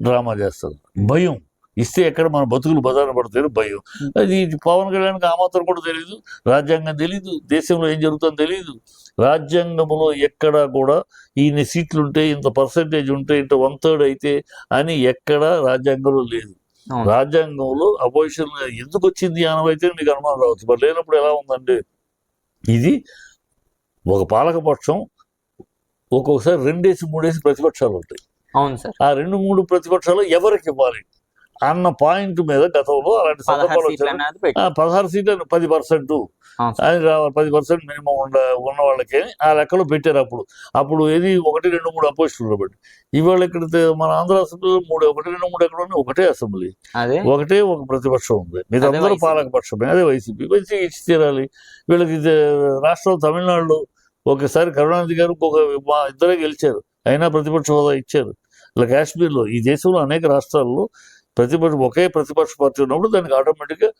Drama చేస్తారు. భయం. ఇస్తే ఎక్కడ మన బతుకులు బదాన పడతాయని భయం. అది పవన్ కళ్యాణ్కి ఆ మాత్రం కూడా తెలియదు రాజ్యాంగం తెలియదు దేశంలో ఏం జరుగుతుందో తెలియదు రాజ్యాంగంలో ఎక్కడా కూడా ఇన్ని సీట్లు ఉంటే ఇంత పర్సంటేజ్ ఉంటే ఇంత వన్ థర్డ్ అయితే అని ఎక్కడా రాజ్యాంగంలో లేదు. రాజ్యాంగంలో అపోజిషన్ ఎందుకు వచ్చింది అనవైతే నీకు అనుమానం రావచ్చు. మరి లేనప్పుడు ఎలా ఉందంటే ఇది ఒక పాలకపక్షం ఒక్కొక్కసారి రెండేసి మూడేసి ప్రతిపక్షాలు ఉంటాయి. అవును సార్. ఆ రెండు మూడు ప్రతిపక్షాలు ఎవరికి ఇవ్వాలి? అన్న పాయింట్ మీద గతంలో అలాంటి సందర్భాలు పదహారు సీట్లు పది పర్సెంట్. అది పది పర్సెంట్ మినిమం ఉండ ఉన్న వాళ్ళకి ఆ లెక్కలో పెట్టారు అప్పుడు. అప్పుడు ఏది ఒకటి రెండు మూడు అపోజిషన్లు బట్టి ఇవాళ ఇక్కడ మన ఆంధ్ర అసెంబ్లీలో మూడు ఒకటి రెండు మూడు ఎక్కడ ఉన్నాయి? ఒకటే అసెంబ్లీ. ఒకటే ఒక ప్రతిపక్షం ఉంది. మీరందరూ వైసీపీ. పాలక పక్షమే. అదే వైసీపీ. వైసీపీ ఇచ్చి తీరాలి. వీళ్ళకి ఇది రాష్ట్రం తమిళనాడులో ఒకసారి కరుణానిధి గారు ఒక ఇద్దరే గెలిచారు. అయినా ప్రతిపక్ష హోదా ఇచ్చారు. ఇలా కాశ్మీర్లో ఈ దేశంలో అనేక రాష్ట్రాల్లో ప్రతిపక్ష ఒకే ప్రతిపక్ష పార్టీ ఉన్నప్పుడు దానికి ఆటోమేటిక్గా